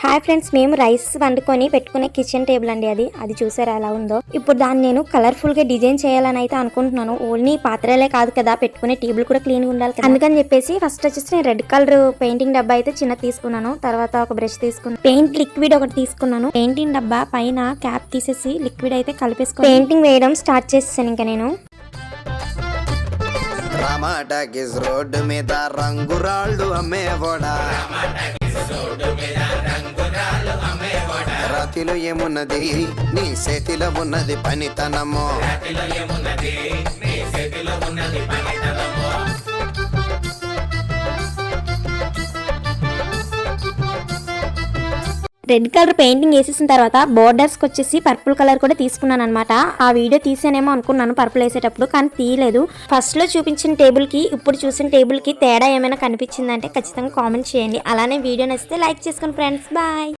Hi friends మేము rice వండుకొని పెట్టుకునే కిచెన్ టేబుల్ అండి అది. అది చూసారా ఎలా ఉందో? ఇప్పుడు దాన్ని నేను కలర్ఫుల్గా డిజైన్ చేయాలని అయితే అనుకుంటున్నాను. ఓన్లీ పాత్రలే కాదు కదా పెట్టుకునే టేబుల్ కూడా క్లీన్గా ఉండాలి అందుకని చెప్పేసి ఫస్ట్ వచ్చేసి నేను రెడ్ కలర్ పెయింటింగ్ డబ్బా అయితే చిన్న తీసుకున్నాను. తర్వాత ఒక బ్రష్ తీసుకున్నాను. పెయింట్ లిక్విడ్ ఒకటి తీసుకున్నాను. పెయింటింగ్ డబ్బా పైన క్యాప్ తీసేసి లిక్విడ్ అయితే కలిపేసుకుని పెయింటింగ్ వేయడం స్టార్ట్ చేసేసాను ఇంకా నేను. రోడ్డు మీద రంగురాళ్ళు అమ్మేవాడా? రాతిలో ఏమున్నది? నీ చేతిలో ఉన్నది పనితనము. రెడ్ కలర్ పెయింటింగ్ వేసేసిన తర్వాత బోర్డర్స్కి వచ్చేసి పర్పుల్ కలర్ కూడా తీసుకున్నాను అనమాట ఆ వీడియో తీసానేమో అనుకున్నాను పర్పుల్ వేసేటప్పుడు కానీ తీయలేదు. ఫస్ట్లో చూపించిన టేబుల్కి ఇప్పుడు చూసిన టేబుల్కి తేడా ఏమైనా కనిపించిందంటే ఖచ్చితంగా కామెంట్ చేయండి. అలానే వీడియో నచ్చితే లైక్ చేసుకోండి ఫ్రెండ్స్ బాయ్